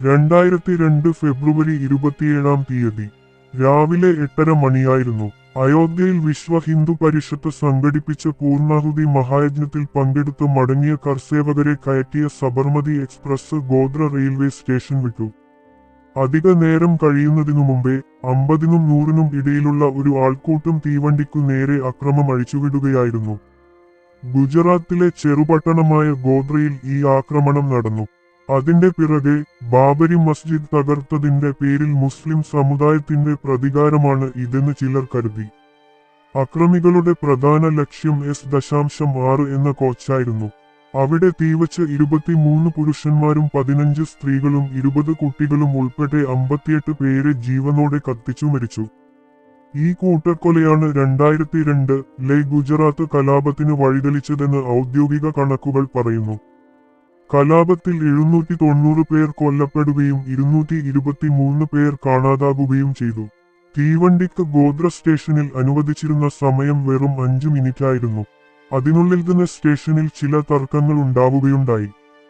രണ്ടായിരത്തി രണ്ട് ഫെബ്രുവരി ഇരുപത്തിയേഴാം തീയതി രാവിലെ എട്ടര മണിയായിരുന്നു. അയോധ്യയിൽ വിശ്വ ഹിന്ദു പരിഷത്ത് സംഘടിപ്പിച്ച പൂർണാഹുതി മഹായജ്ഞത്തിൽ പങ്കെടുത്ത് മടങ്ങിയ കർസേവകരെ കയറ്റിയ Sabarmati express Godhra railway station വിട്ടു. അധിക നേരം കഴിയുന്നതിനു മുമ്പേ അമ്പതിനും നൂറിനും ഇടയിലുള്ള ഒരു ആൾക്കൂട്ടം തീവണ്ടിക്കു നേരെ അക്രമം അഴിച്ചുവിടുകയായിരുന്നു. ഗുജറാത്തിലെ ചെറുപട്ടണമായ ഗോദ്രയിൽ ഈ ആക്രമണം നടന്നു. അതിന്റെ പിറകെ ബാബരി മസ്ജിദ് തകർത്തതിന്റെ പേരിൽ മുസ്ലിം സമുദായത്തിന്റെ പ്രതികാരമാണ് ഇതെന്ന് ചിലർ കരുതി. അക്രമികളുടെ പ്രധാന ലക്ഷ്യം എസ് ദശാംശം ആറ് എന്ന കോച്ചായിരുന്നു. അവിടെ തീവച്ച് ഇരുപത്തിമൂന്ന് പുരുഷന്മാരും പതിനഞ്ച് സ്ത്രീകളും ഇരുപത് കുട്ടികളും ഉൾപ്പെടെ അമ്പത്തിയെട്ട് പേരെ ജീവനോടെ കത്തിച്ചു മരിച്ചു. ഈ കൂട്ടക്കൊലയാണ് രണ്ടായിരത്തി രണ്ട് ലെ ഗുജറാത്ത് കലാപത്തിന് വഴിതെളിച്ചതെന്ന് ഔദ്യോഗിക കണക്കുകൾ പറയുന്നു. കലാപത്തിൽ എഴുന്നൂറ്റി തൊണ്ണൂറ് പേർ കൊല്ലപ്പെടുകയും ഇരുന്നൂറ്റി ഇരുപത്തിമൂന്ന് പേർ കാണാതാകുകയും ചെയ്തു. തീവണ്ടിക്ക് ഗോത്ര സ്റ്റേഷനിൽ അനുവദിച്ചിരുന്ന സമയം വെറും അഞ്ചു മിനിറ്റായിരുന്നു. അതിനുള്ളിൽ തന്നെ സ്റ്റേഷനിൽ ചില തർക്കങ്ങൾ ഉണ്ടാവുകയുണ്ടായി.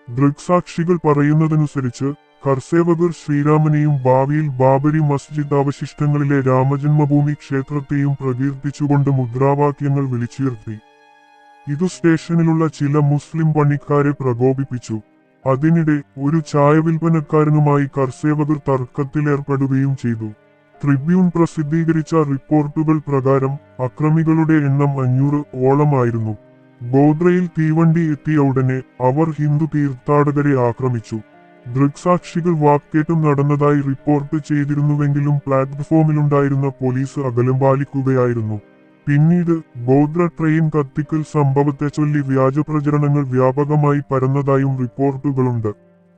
ദൃക്സാക്ഷികൾ പറയുന്നതനുസരിച്ച് കർസേവകർ ശ്രീരാമനെയും ഭാവിയിൽ ബാബരി മസ്ജിദ് അവശിഷ്ടങ്ങളിലെ രാമജന്മഭൂമി ക്ഷേത്രത്തെയും പ്രകീർത്തിച്ചുകൊണ്ട് മുദ്രാവാക്യങ്ങൾ വിളിച്ചുയർത്തി. ഇതു സ്റ്റേഷനിലുള്ള ചില മുസ്ലിം പണിക്കാരെ പ്രകോപിപ്പിച്ചു. അതിനിടെ ഒരു ചായ വിൽപ്പനക്കാരനുമായി കർസേവകർ തർക്കത്തിലേർപ്പെടുകയും ചെയ്തു. ട്രിബ്യൂൺ പ്രസിദ്ധീകരിച്ച റിപ്പോർട്ടുകൾ പ്രകാരം അക്രമികളുടെ എണ്ണം അഞ്ഞൂറ് ഓളമായിരുന്നു. ഗോദ്രയിൽ തീവണ്ടി എത്തിയ ഉടനെ അവർ ഹിന്ദു തീർത്ഥാടകരെ ആക്രമിച്ചു. ദൃക്സാക്ഷികൾ വാക്കേറ്റം നടന്നതായി റിപ്പോർട്ട് ചെയ്തിരുന്നുവെങ്കിലും പ്ലാറ്റ്ഫോമിലുണ്ടായിരുന്ന പോലീസ് അകലം പാലിക്കുകയായിരുന്നു. പിന്നീട് ഗോദ്ര ട്രെയിൻ കത്തിക്കൽ സംഭവത്തെ ചൊല്ലി വ്യാജ പ്രചരണങ്ങൾ വ്യാപകമായി പരന്നതായും റിപ്പോർട്ടുകളുണ്ട്.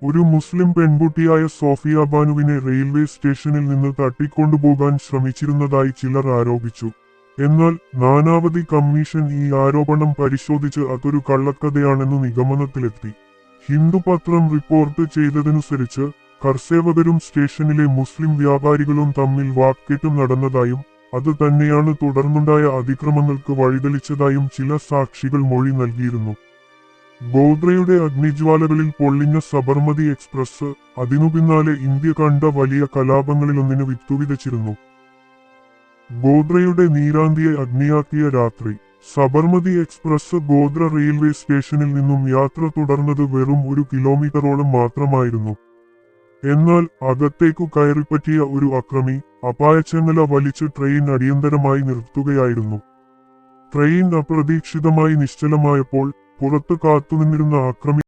ഒരു മുസ്ലിം പെൺകുട്ടിയായ സോഫിയ ബാനുവിനെ റെയിൽവേ സ്റ്റേഷനിൽ നിന്ന് തട്ടിക്കൊണ്ടുപോകാൻ ശ്രമിച്ചിരുന്നതായി ചിലർ ആരോപിച്ചു. എന്നാൽ നാനാവധി കമ്മീഷൻ ഈ ആരോപണം പരിശോധിച്ച് അതൊരു കള്ളക്കഥയാണെന്ന് നിഗമനത്തിലെത്തി. ഹിന്ദു പത്രം റിപ്പോർട്ട് ചെയ്തതനുസരിച്ച് കർസേവകരും സ്റ്റേഷനിലെ മുസ്ലിം വ്യാപാരികളും തമ്മിൽ വാക്കേറ്റം നടന്നതായും അത് തന്നെയാണ് തുടർന്നുണ്ടായ അതിക്രമങ്ങൾക്ക് വഴിതെളിച്ചതായും ചില സാക്ഷികൾ മൊഴി നൽകിയിരുന്നു. ഗോദ്രയുടെ അഗ്നിജ്വാലകളിൽ പൊള്ളിഞ്ഞ സബർമതി എക്സ്പ്രസ് അതിനു പിന്നാലെ ഇന്ത്യ കണ്ട വലിയ കലാപങ്ങളിലൊന്നിന് വിത്തുവിതച്ചിരുന്നു. ഗോദ്രയുടെ നീരാന്തിയെ അഗ്നിയാക്കിയ രാത്രി സബർമതി എക്സ്പ്രസ് ഗോദ്ര റെയിൽവേ സ്റ്റേഷനിൽ നിന്നും യാത്ര തുടർന്നത് വെറും ഒരു കിലോമീറ്ററോളം മാത്രമായിരുന്നു. എന്നാൽ അകത്തേക്കു കയറിപ്പറ്റിയ ഒരു അക്രമി അപായച്ചങ്ങല വലിച്ച് ട്രെയിൻ അടിയന്തരമായി നിർത്തുകയായിരുന്നു. ട്രെയിൻ അപ്രതീക്ഷിതമായി നിശ്ചലമായപ്പോൾ പുറത്ത് കാത്തുനിന്നിരുന്ന അക്രമി